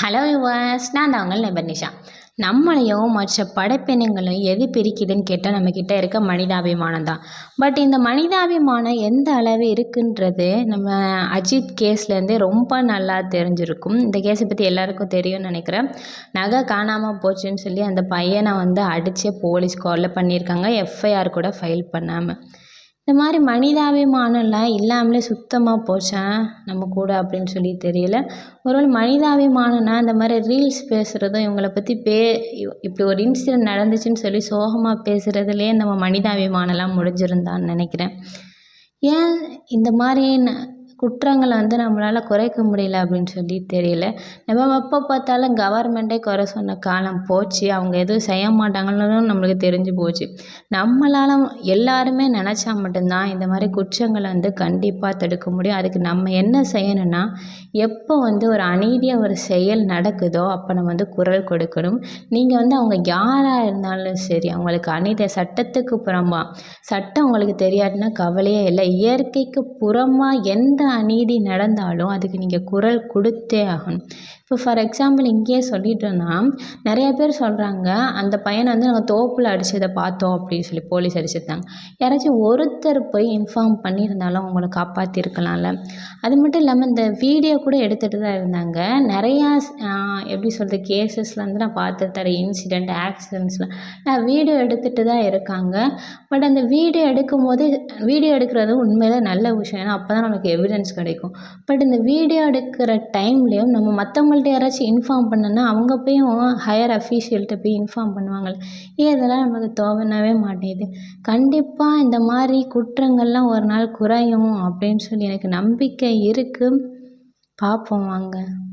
Hello yours நான் தான் உங்கள் நிபர்னிஷா நம்மளையும் மற்ற படைப்பினங்களையும் எது பிரிக்குதுன்னு கேட்டால் நம்மக்கிட்ட இருக்க மனிதாபிமானம் தான். பட் இந்த மனிதாபிமானம் எந்த அளவு இருக்குன்றது நம்ம அஜித் கேஸ்லேருந்தே ரொம்ப நல்லா தெரிஞ்சிருக்கும். இந்த கேஸை பற்றி எல்லாருக்கும் தெரியும்னு நினைக்கிறேன். நகை காணாமல் போச்சுன்னு சொல்லி அந்த பையனை வந்து அடித்து போலீஸ் காலில் பண்ணியிருக்காங்க. எஃப்ஐஆர் கூட ஃபைல் பண்ணாமல் இந்த மாதிரி மனிதாபிமானம்லாம் இல்லாமலே சுத்தமாக போச்சா? நம்ம கூட அப்படின்னு சொல்லி தெரியல. ஒருவேளை மனிதாபிமானம்னா இந்த மாதிரி ரீல்ஸ் பேசுகிறதும் இவங்களை பற்றி பே இப்படி ஒரு இன்சிடென்ட் நடந்துச்சுன்னு சொல்லி சோகமாக பேசுகிறதுலே நம்ம மனிதாபிமானம்லாம் முடிஞ்சிருந்தான்னு நினைக்கிறேன். ஏன் இந்த மாதிரி குற்றங்களை வந்து நம்மளால் குறைக்க முடியல அப்படின்னு சொல்லி தெரியல. நம்ம எப்போ பார்த்தாலும் கவர்மெண்ட்டே குறை சொன்ன காலம் போச்சு. அவங்க எதுவும் செய்ய மாட்டாங்கன்னு நம்மளுக்கு தெரிஞ்சு போச்சு. நம்மளால் எல்லாருமே நினச்சா மட்டும்தான் இந்த மாதிரி குற்றங்களை வந்து கண்டிப்பாக தடுக்க முடியும். அதுக்கு நம்ம என்ன செய்யணும்னா எப்போ வந்து ஒரு அநீதியாக ஒரு செயல் நடக்குதோ அப்போ நம்ம வந்து குரல் கொடுக்கணும். நீங்கள் வந்து அவங்க யாராக இருந்தாலும் சரி அவங்களுக்கு அநீதி சட்டத்துக்கு புறம்பா சட்டம் உங்களுக்கு தெரியாதுன்னா கவலையே இல்லை. இயற்கைக்கு புறமாக எந்த அநீதி நடந்தாலும் அதுக்கு நீங்கள் குரல் கொடுத்தே ஆகணும். இப்போ ஃபார் எக்ஸாம்பிள் இங்கேயே சொல்லிட்டோன்னா நிறைய பேர் சொல்கிறாங்க அந்த பையனை வந்து நாங்கள் தோப்பில் அடித்ததை பார்த்தோம் அப்படின்னு சொல்லி போலீஸ் அடிச்சிருந்தாங்க. யாராச்சும் ஒருத்தர் போய் இன்ஃபார்ம் பண்ணியிருந்தாலும் அவங்கள காப்பாற்றிருக்கலாம்ல அது மட்டும் இல்லாமல் இந்த வீடியோ கூட எடுத்துகிட்டு தான் இருந்தாங்க. நிறையா எப்படி சொல்கிறது கேசஸில் வந்து நான் பார்த்துட்டு தரேன் இன்சிடெண்ட் ஆக்சிடென்ட்ஸ்லாம் நான் வீடியோ எடுத்துகிட்டு தான் இருக்காங்க. பட் அந்த வீடியோ எடுக்கும் போது வீடியோ எடுக்கிறது உண்மையிலே நல்ல விஷயம். ஏன்னா அப்போ தான் நமக்கு எவிடன்ஸ் கிடைக்கும். பட் இந்த வீடியோ எடுக்கிற டைம்லேயும் நம்ம மற்றவங்கள்ட்ட யாராச்சும் இன்ஃபார்ம் பண்ணோன்னா அவங்க போயும் ஹையர் அஃபீஷியல்கிட்ட போய் இன்ஃபார்ம் பண்ணுவாங்க ஏன் இதெல்லாம் நமக்கு தோணவே மாட்டேங்குது. கண்டிப்பாக இந்த மாதிரி குற்றங்கள்லாம் ஒரு நாள் குறையும் அப்படின்னு சொல்லி எனக்கு நம்பிக்கை இருக்குது பார்ப்போம் வாங்க.